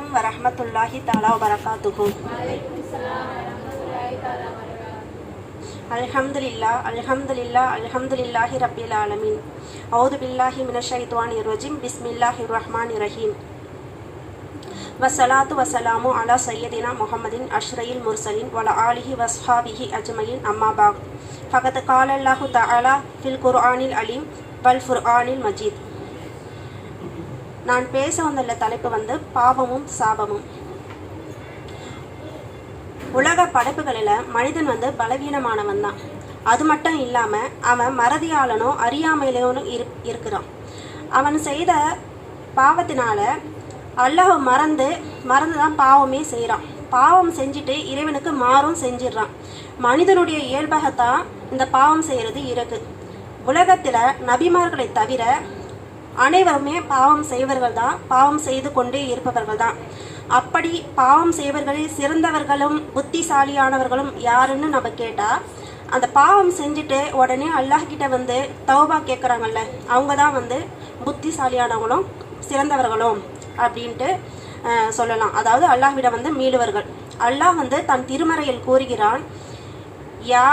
அலைக்கும் வரஹ்மத்துல்லாஹி தாலா வரகாத்துகும் அல்ஹம்துலில்லா அல்ஹம்துலில்லா அல்ஹம்துலில்லாஹி ரபில் ஆலமீன். அவுது பில்லாஹி மினஷ் ஷைத்வானிர் பிஸ்மில்லாஹி ரஹ்மான் இரஹீம் வசலாத்து வசலாமு அலா சையதினா முகமதின் அஷ்ரயில் முர்சலின் வல ஆலிஹி வஸ்ஹாபிஹி அஜ்மயின். அம்மாபாக் ஃபகத் காலல்லாஹு தலா ஃபில் குர்ஆனில் அலீம் வல் ஃபுர்ஆனில் மஜீத். நான் பேச வந்துள்ள தலைப்பு வந்து பாவமும் சாபமும். உலக படைப்புகளில் மனிதன் வந்து பலவீனமானவன் தான். அது மட்டும் இல்லாமல் அவன் மறதியாளனோ அறியாமையிலனோ இரு இருக்கிறான். அவன் செய்த பாவத்தினால அல்லாஹ் மறந்து மறந்து தான் பாவமே செய்கிறான் பாவம் செஞ்சுட்டு இறைவனுக்கு மாறும் செஞ்சிடுறான். மனிதனுடைய இயல்பாகத்தான் இந்த பாவம் செய்கிறது இருக்கு உலகத்தில் நபிமார்களை தவிர அனைவருமே பாவம் செய்வர்கள் தான் பாவம் செய்து கொண்டே இருப்பவர்கள் தான் அப்படி பாவம் செய்வர்களில் சிறந்தவர்களும் புத்திசாலியானவர்களும் யாருன்னு நம்ம கேட்டால் அந்த பாவம் செஞ்சுட்டு உடனே அல்லாஹ்கிட்ட வந்து தௌபா கேட்குறாங்கல்ல அவங்க தான் வந்து புத்திசாலியானவங்களும் சிறந்தவர்களும் அப்படின்ட்டு சொல்லலாம். அதாவது அல்லாஹ்விட வந்து மீளுவர்கள். அல்லாஹ் வந்து தன் திருமறையில் கூறுகிறான் யா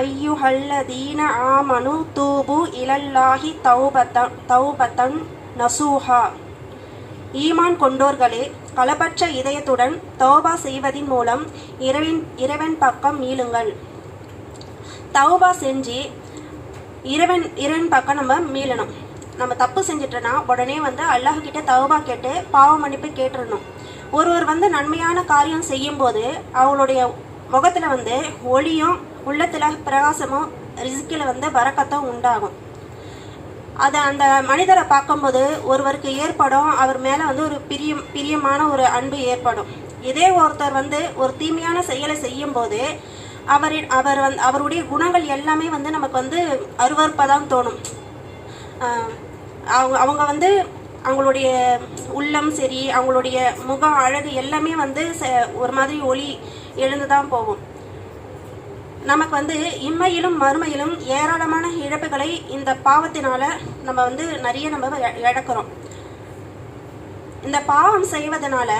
ஐயுஹல்லதீன ஆமனு தூபு இலல்லாஹி தௌபத்தன் தௌபத்தன் நசூஹா. ஈமான் கொண்டோர்களே களப்பற்ற இதயத்துடன் தௌபா செய்வதின் மூலம் இரவின் இறைவன் பக்கம் மீளுங்கள். தௌபா செஞ்சு இறைவன் இறைவன் பக்கம் நம்ம மீளணும். நம்ம தப்பு செஞ்சிட்டோன்னா உடனே வந்து அல்லாஹ் கிட்ட தௌபா கேட்டு பாவ மன்னிப்பு கேட்டுடணும் ஒருவர் வந்து நன்மையான காரியம் செய்யும்போது அவங்களுடைய முகத்தில் வந்து ஒளியும் உள்ளத்தில் பிரகாசமும் ரிஸ்கில் வந்து வரக்கத்தும் உண்டாகும். அதை அந்த மனிதரை பார்க்கும்போது ஒருவருக்கு ஏற்படும் அவர் மேலே வந்து ஒரு பிரியம் பிரியமான ஒரு அன்பு ஏற்படும். இதே ஒருத்தர் வந்து ஒரு தீமையான செயலை செய்யும்போது அவரின் அவர் வந்து அவருடைய குணங்கள் எல்லாமே வந்து நமக்கு வந்து அருவருப்பாக தான் தோணும் அவங்க அவங்க வந்து அவங்களுடைய உள்ளம் சரி அவங்களுடைய முகம் அழகு எல்லாமே வந்து ச- ஒரு மாதிரி ஒளி எழுந்து தான் போகும். நமக்கு வந்து இம்மையிலும் மறுமையிலும் ஏராளமான இழப்புகளை இந்த பாவத்தினால நம்ம வந்து நிறைய நம்ம இழக்கிறோம். இந்த பாவம் செய்வதனால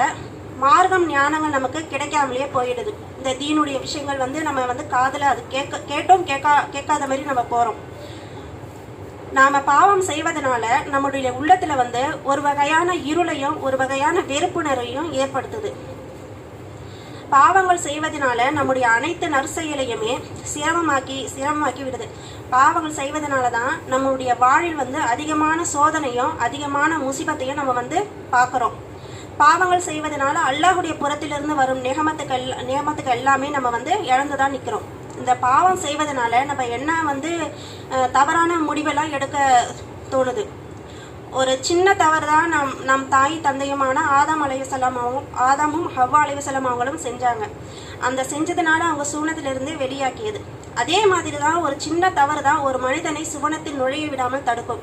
மார்க்கம் ஞானங்கள் நமக்கு கிடைக்காமலே போயிடுது. இந்த தீனுடைய விஷயங்கள் வந்து நம்ம வந்து காதில் அது கேட்க கேட்டோம் கேட்கா கேட்காத மாதிரி நம்ம போகிறோம் நாம் பாவம் செய்வதனால நம்முடைய உள்ளத்தில் வந்து ஒரு வகையான இருளையும் ஒரு வகையான வெறுப்புணர்வையும் ஏற்படுத்துது. பாவங்கள் செய்வதனால நம்முடைய அனைத்து நற்செயலையுமே சிரமமாக்கி சிரமமாக்கி விடுது பாவங்கள் செய்வதனால தான் நம்மளுடைய வாழ்வில் வந்து அதிகமான சோதனையும் அதிகமான முசிபத்தையும் நம்ம வந்து பார்க்குறோம். பாவங்கள் செய்வதனால அல்லாஹுடைய புறத்திலிருந்து வரும் நிகமத்துக்கள் நியமத்துக்கு எல்லாமே நம்ம வந்து இழந்து தான் நிற்கிறோம் இந்த பாவம் செய்வதனால நம்ம என்ன வந்து தவறான முடிவெல்லாம் எடுக்க தோணுது. ஒரு சின்ன தவறு தான் நம் நம் தாய் தந்தையுமான ஆதாம் அலைவசலாமாவும் ஆதாமும் ஹவ்வா அலைவசலம் அவங்களும் செஞ்சாங்க. அந்த செஞ்சதுனால அவங்க சூனத்திலிருந்து வெளியாக்கியது. அதே மாதிரி தான் ஒரு சின்ன தவறு தான் ஒரு மனிதனை சுவனத்தில் நுழைய விடாமல் தடுக்கும்.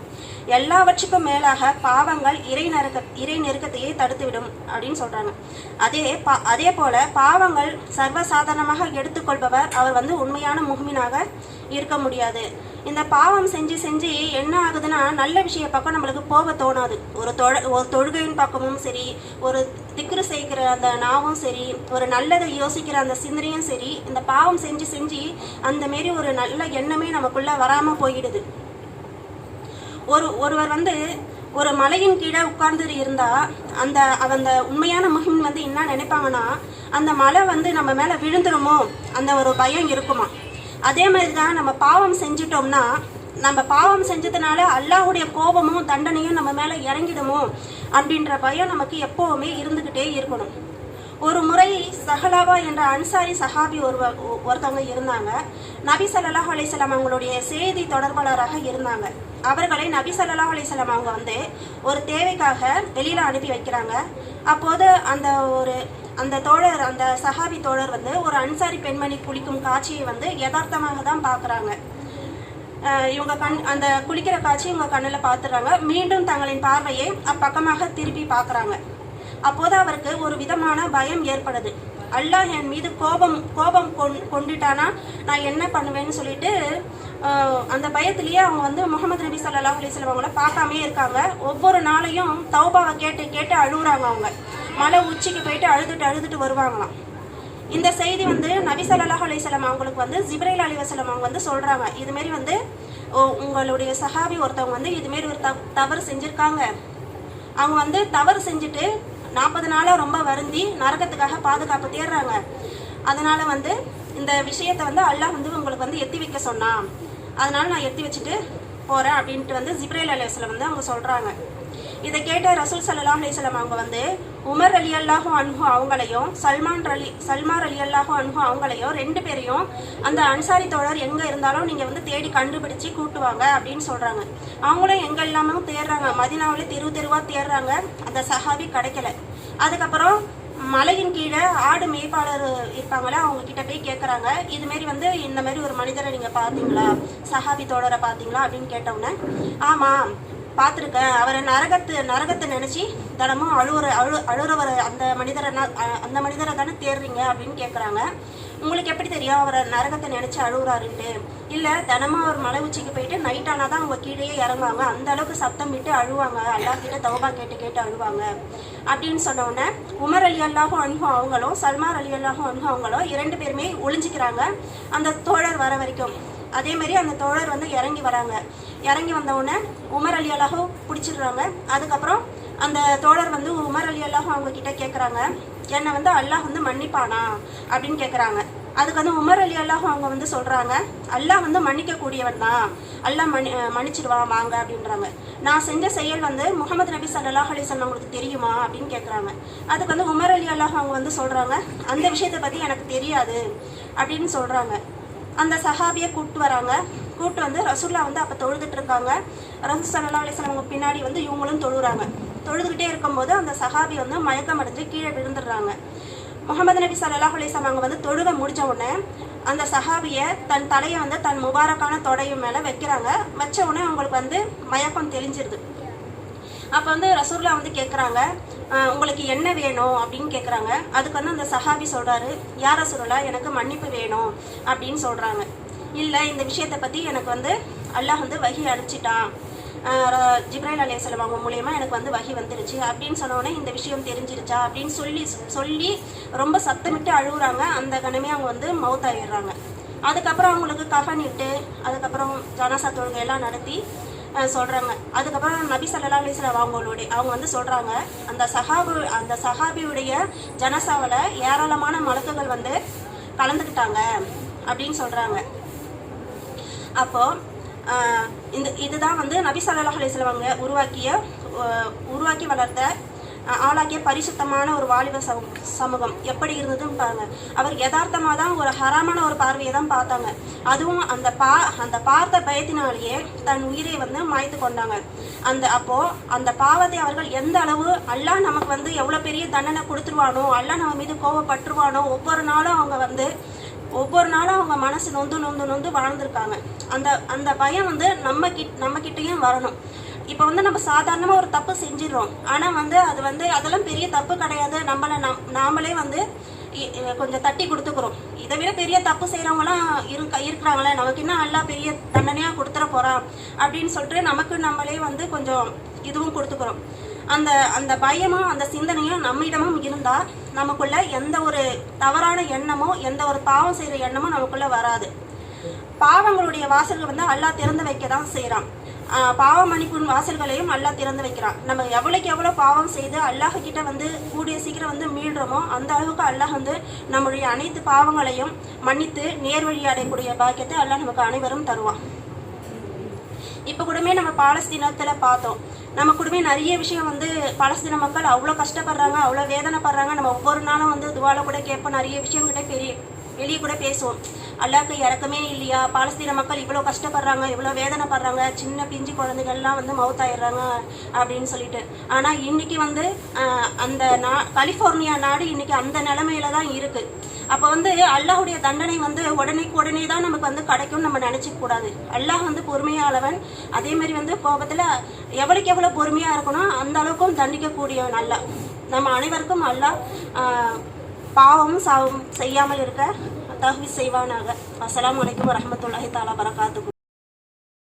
எல்லாவற்றுக்கும் மேலாக பாவங்கள் இறை நெருக்க இறை நெருக்கத்தையே தடுத்துவிடும் அப்படின்னு சொல்றாங்க. அதே பா அதே போல பாவங்கள் சர்வசாதாரணமாக எடுத்துக்கொள்பவர் அவர் வந்து உண்மையான முகமினாக இருக்க முடியாது. இந்த பாவம் செஞ்சு செஞ்சு என்ன ஆகுதுன்னா நல்ல விஷய பக்கம் நம்மளுக்கு போக தோணாது. ஒரு தொழ ஒரு தொழுகையின் பக்கமும் சரி ஒரு திக்ரு செய்கிற அந்த நாவும் சரி ஒரு நல்லதை யோசிக்கிற அந்த சிந்தனையும் சரி இந்த பாவம் செஞ்சு செஞ்சு அந்த மாரி ஒரு நல்ல எண்ணமே நமக்குள்ளே வராமல் போயிடுது. ஒரு ஒருவர் வந்து ஒரு மலையின் கீழே உட்கார்ந்து இருந்தா அந்த அந்த உண்மையான முகிம் வந்து என்ன நினைப்பாங்கன்னா அந்த மலை வந்து நம்ம மேலே விழுந்துருமோ அந்த ஒரு பயம் இருக்குமா? அதே மாதிரி தான் நம்ம பாவம் செஞ்சிட்டோம்னா நம்ம பாவம் செஞ்சதுனால அல்லாஹுடைய கோபமும் தண்டனையும் நம்ம மேலே இறங்கிடுமோ அப்படின்ற பயம் நமக்கு எப்போவுமே இருந்துக்கிட்டே இருக்கணும். ஒரு முறை சஹலாவா என்ற அன்சாரி சஹாபி ஒரு ஒருத்தவங்க இருந்தாங்க. நபி சல்லாஹ் அலிசல்லாம் அவங்களுடைய செய்தி தொடர்பாளராக இருந்தாங்க. அவர்களை நபி சல்லாஹ் அலிசல்லாம் அவங்க வந்து ஒரு தேவைக்காக வெளியில் அனுப்பி வைக்கிறாங்க. அப்போது அந்த ஒரு அந்த தோழர் அந்த சஹாபி தோழர் வந்து ஒரு அன்சாரி பெண்மணி குளிக்கும் காட்சியை வந்து யதார்த்தமாக தான் பார்க்குறாங்க. இவங்க கண் அந்த குளிக்கிற காட்சி இவங்க கண்ணில் பார்த்துறாங்க மீண்டும் தங்களின் பார்வையை அப்பக்கமாக திருப்பி பார்க்குறாங்க. அப்போது அவருக்கு ஒரு விதமான பயம் ஏற்படுது. அல்லாஹ் என் மீது கோபம் கோபம் கொண் கொண்டுட்டானா? நான் என்ன பண்ணுவேன்னு சொல்லிட்டு அந்த பயத்திலேயே அவங்க வந்து முகமது நபி ஸல்லல்லாஹு அலிஸ்லாம் அவங்கள பார்க்காமே இருக்காங்க. ஒவ்வொரு நாளையும் தௌபாவை கேட்டு கேட்டு அழுகுறாங்க அவங்க. மலை உச்சிக்கு போயிட்டு அழுதுட்டு அழுதுட்டு வருவாங்களாம். இந்த செய்தி வந்து நபிசல்லாஹ் ஸல்லல்லாஹு அவங்களுக்கு வந்து ஜிப்ரைல் அலி வசலம் அவங்க வந்து சொல்கிறாங்க இதுமாரி வந்து ஓ, உங்களுடைய சஹாபி ஒருத்தவங்க வந்து இதுமாரி ஒரு தவ- தவறு செஞ்சுருக்காங்க. அவங்க வந்து தவறு செஞ்சுட்டு நாற்பது நாளாக ரொம்ப வருந்தி நரகத்துக்காக பாதுகாப்பு தேடுறாங்க. அதனால் வந்து இந்த விஷயத்தை வந்து அல்லாஹ் வந்து உங்களுக்கு வந்து எத்தி வைக்க சொன்னான். அதனால் நான் எத்தி வச்சுட்டு போகிறேன் அப்படின்ட்டு வந்து ஜிப்ரேல் அலையாஸ்ல வந்து அவங்க சொல்கிறாங்க இதை கேட்ட ரசூல் சல்லல்லாஹு அலிசல்லாம் அவங்க வந்து உமர் அலி அல்லாஹு அன்ஹு அவங்களையும் சல்மான் அலி சல்மார் அலி அல்லாஹு அன்ஹு அவங்களையும் ரெண்டு பேரையும் அந்த அன்சாரி தோழர் எங்கே இருந்தாலும் நீங்கள் வந்து தேடி கண்டுபிடிச்சு கூட்டுவாங்க அப்படின்னு சொல்கிறாங்க அவங்களும் எங்கே எல்லாமே தேடுறாங்க மதினாவிலே தெரு தெருவாக தேடுறாங்க அந்த சஹாபி கிடைக்கல. அதுக்கப்புறம் மலையின் கீழே ஆடு மேய்ப்பாளர் இருப்பாங்களே அவங்க கிட்ட போய் கேட்குறாங்க இதுமாரி வந்து இந்த மாதிரி ஒரு மனிதரை நீங்கள் பார்த்தீங்களா? சஹாபி தோழரை பார்த்தீங்களா? அப்படின்னு கேட்டவுடனே ஆமாம் பார்த்துருக்கேன். அவரை நரகத்து நரகத்தை நினச்சி தினமும் அழுவுற அழு அழுறவர் அந்த மனிதரை அந்த மனிதரை தானே தேடுறீங்க அப்படின்னு கேட்குறாங்க உங்களுக்கு எப்படி தெரியும் அவரை நரகத்தை நினச்சி அழுகுறாருன்ட்டு இல்லை தினமும் அவர் மலை உச்சிக்கு போயிட்டு நைட் ஆனால் தான் அவங்க கீழே இறங்குவாங்க. அந்த அளவுக்கு சத்தம் விட்டு அழுவாங்க. எல்லாத்திட்ட தௌபா கேட்டு கேட்டு அழுவாங்க. அப்படின்னு சொன்னோடனே உமர் அலி அல்லாஹும் அனுகும் அவங்களும் சல்மார் அலி அல்லாஹும் அனுகும் அவங்களும் இரண்டு பேருமே ஒளிஞ்சிக்கிறாங்க. அந்த தோழர் வர வரைக்கும். அதே மாதிரி அந்த தோழர் வந்து இறங்கி வராங்க. இறங்கி வந்தவுடனே உமர் அலி அல்லாஹோ பிடிச்சிடுறாங்க. அதுக்கப்புறம் அந்த தோழர் வந்து உமர் அலி அல்லாஹோ அவங்க கிட்ட கேட்குறாங்க என்னை வந்து அல்லாஹ் வந்து மன்னிப்பானா? அப்படின்னு கேட்குறாங்க அதுக்கு வந்து உமர் அலி அல்லாஹும் அவங்க வந்து சொல்கிறாங்க அல்லாஹ் வந்து மன்னிக்கக்கூடியவன் தான். அல்லாஹ் மன்னி மன்னிச்சிடுவான் வாங்க அப்படின்றாங்க. நான் செஞ்ச செயல் வந்து முகமது நபி சல்லாஹ் அலைஹி வஸல்லம் உங்களுக்கு தெரியுமா? அப்படின்னு கேட்குறாங்க அதுக்கு வந்து உமர் அலி அல்லாஹ் அவங்க வந்து சொல்கிறாங்க அந்த விஷயத்தை பற்றி எனக்கு தெரியாது அப்படின்னு சொல்கிறாங்க அந்த சஹாபியை கூப்பிட்டு வராங்க. கூப்பிட்டு வந்து ரசூல்லா வந்து அப்போ தொழுதுட்டு இருக்காங்க. ரசூல் சல்லா அலிஸ்லாம் அவங்க பின்னாடி வந்து இவங்களும் தொழுறாங்க. தொழுதுகிட்டே இருக்கும்போது அந்த சஹாபி வந்து மயக்கம் அடைஞ்சு கீழே விழுந்துடுறாங்க. முகமது நபி ஸல்லல்லாஹு அலிஸ்லாம் அவங்க வந்து தொழுக முடிச்ச உடனே அந்த சஹாபியை தன் தலையை வந்து தன் முபாரக்கான தொடையும் மேலே வைக்கிறாங்க. வச்ச உடனே அவங்களுக்கு வந்து மயக்கம் தெளிஞ்சிருது. அப்போ வந்து ரசூல்லா வந்து கேட்குறாங்க உங்களுக்கு என்ன வேணும்? அப்படின்னு கேட்குறாங்க அதுக்கு வந்து அந்த சஹாபி சொல்கிறாரு யார் ரசூலுல்லா? எனக்கு மன்னிப்பு வேணும். அப்படின்னு சொல்கிறாங்க இல்லை இந்த விஷயத்தை பற்றி எனக்கு வந்து அல்லாஹ் வந்து வகி அடிச்சிட்டான் ஜிப்ரைல் அலையம் அவங்க மூலயமா எனக்கு வந்து வகி வந்துருச்சு. அப்படின்னு சொன்னோடனே இந்த விஷயம் தெரிஞ்சிருச்சா அப்படின்னு சொல்லி சொல்லி ரொம்ப சத்தமிட்டு அழுகுறாங்க அந்த கணமே அவங்க வந்து மவுத் அதுக்கப்புறம் அவங்களுக்கு கஃனிட்டு அதுக்கப்புறம் ஜனசா தொழுகை எல்லாம் நடத்தி சொல்கிறாங்க அதுக்கப்புறம் நபி சல்லா அலிஸ்லாம் அவங்களுடைய அவங்க வந்து சொல்கிறாங்க அந்த சஹாபு அந்த சஹாபியுடைய ஜனசாவில் ஏராளமான மலக்குகள் வந்து கலந்துக்கிட்டாங்க அப்படின்னு சொல்கிறாங்க அப்போ இந்த இதுதான் வந்து நபி சல்லாஹ் அலைஹி அவங்க உருவாக்கிய உருவாக்கி வளர்த்த ஆளாக்கிய பரிசுத்தமான ஒரு வாலிப சமூ- சமூகம். எப்படி இருந்ததுன்னு பாருங்க. அவர் யதார்த்தமாக தான் ஒரு ஹராமான ஒரு பார்வையை தான் பார்த்தாங்க. அதுவும் அந்த பா அந்த பார்த்த பயத்தினாலேயே தன் உயிரை வந்து மாய்த்து கொண்டாங்க. அந்த அப்போ அந்த பாவத்தை அவர்கள் எந்த அளவு அல்லாஹ் நமக்கு வந்து எவ்வளோ பெரிய தண்டனை கொடுத்துருவானோ அல்லாஹ் நம்ம மீது கோவப்பட்டுருவானோ ஒவ்வொரு நாளும் அவங்க வந்து ஒவ்வொரு நாளும் அவங்க மனசு நொந்து நொந்து நொந்து வளர்ந்துருக்காங்க அந்த அந்த பயம் வந்து நம்ம கிட் நம்ம கிட்டேயும் வரணும். இப்போ வந்து நம்ம சாதாரணமாக ஒரு தப்பு செஞ்சிடறோம். ஆனால் வந்து அது வந்து அதெல்லாம் பெரிய தப்பு கிடையாது. நம்மளை நம் நாமளே வந்து இ- கொஞ்சம் தட்டி கொடுத்துக்கிறோம். இதை விட பெரிய தப்பு செய்கிறவங்களாம் இருக்க இருக்கிறாங்களே நமக்கு இன்னும் நல்லா பெரிய தண்டனையாக கொடுத்துட போகிறான் அப்படின்னு சொல்லிட்டு நமக்கு நம்மளே வந்து கொஞ்சம் இதுவும் கொடுத்துக்கிறோம். அந்த அந்த பயமும் அந்த சிந்தனையும் நம்மிடமும் இருந்தால் நமக்குள்ள எந்த ஒரு தவறான எண்ணமோ எந்த ஒரு பாவம் செய்கிற எண்ணமோ நமக்குள்ள வராது. பாவங்களுடைய வாசல்கள் வந்து அல்லாஹ் திறந்து வைக்க தான் செய்கிறான் பாவ மன்னிப்பின் வாசல்களையும் அல்லாஹ் திறந்து வைக்கிறான். நம்ம எவ்வளோக்கு எவ்வளோ பாவம் செய்து அல்லாஹ் கிட்ட வந்து கூடிய சீக்கிரம் வந்து மீள்றோமோ அந்த அளவுக்கு அல்லாஹ் வந்து நம்முடைய அனைத்து பாவங்களையும் மன்னித்து நேர்வழி அடையக்கூடிய பாக்கியத்தை அல்லாஹ் நமக்கு அனைவரும் தருவான். இப்போ கூடமே நம்ம பாலஸ்தீனத்தில் பார்த்தோம். நம்ம கூடமே நிறைய விஷயம் வந்து பாலஸ்தீன மக்கள் அவ்வளோ கஷ்டப்படுறாங்க அவ்வளோ வேதனைப்படுறாங்க. நம்ம ஒவ்வொரு நாளும் வந்து துவால கூட கேட்போம் நிறைய விஷயம் கிட்ட பெரிய வெளியே கூட பேசுவோம். அல்லாக்கு இறக்கமே இல்லையா? பாலஸ்தீன மக்கள் இவ்வளோ கஷ்டப்படுறாங்க இவ்வளோ வேதனைப்படுறாங்க. சின்ன பிஞ்சு குழந்தைகள்லாம் வந்து மவுத்தாயிடுறாங்க அப்படின்னு சொல்லிட்டு. ஆனால் இன்னைக்கு வந்து அந்த நா கலிஃபோர்னியா நாடு இன்னைக்கு அந்த நிலமையில தான் இருக்குது அப்போ வந்து அல்லாஹ்வுடைய தண்டனை வந்து உடனேக்கு உடனே தான் நமக்கு வந்து கிடைக்கும்னு நம்ம நினைச்சிக்க கூடாது. அல்லாஹ் வந்து பொறுமையாளவன் அதேமாரி வந்து கோபத்தில் எவ்வளோக்கு எவ்வளோ பொறுமையாக இருக்கணும் அந்த அளவுக்கும் தண்டிக்கக்கூடியவன் அல்லாஹ் நம்ம அனைவருக்கும் அல்லாஹ் பாவமும் சாவும் செய்யாமல் இருக்க தகுதி செய்வானாக. அஸ்லாம் வலைக்கம் வரமத்துல்லாஹி தாலா பரகாத்துக்கு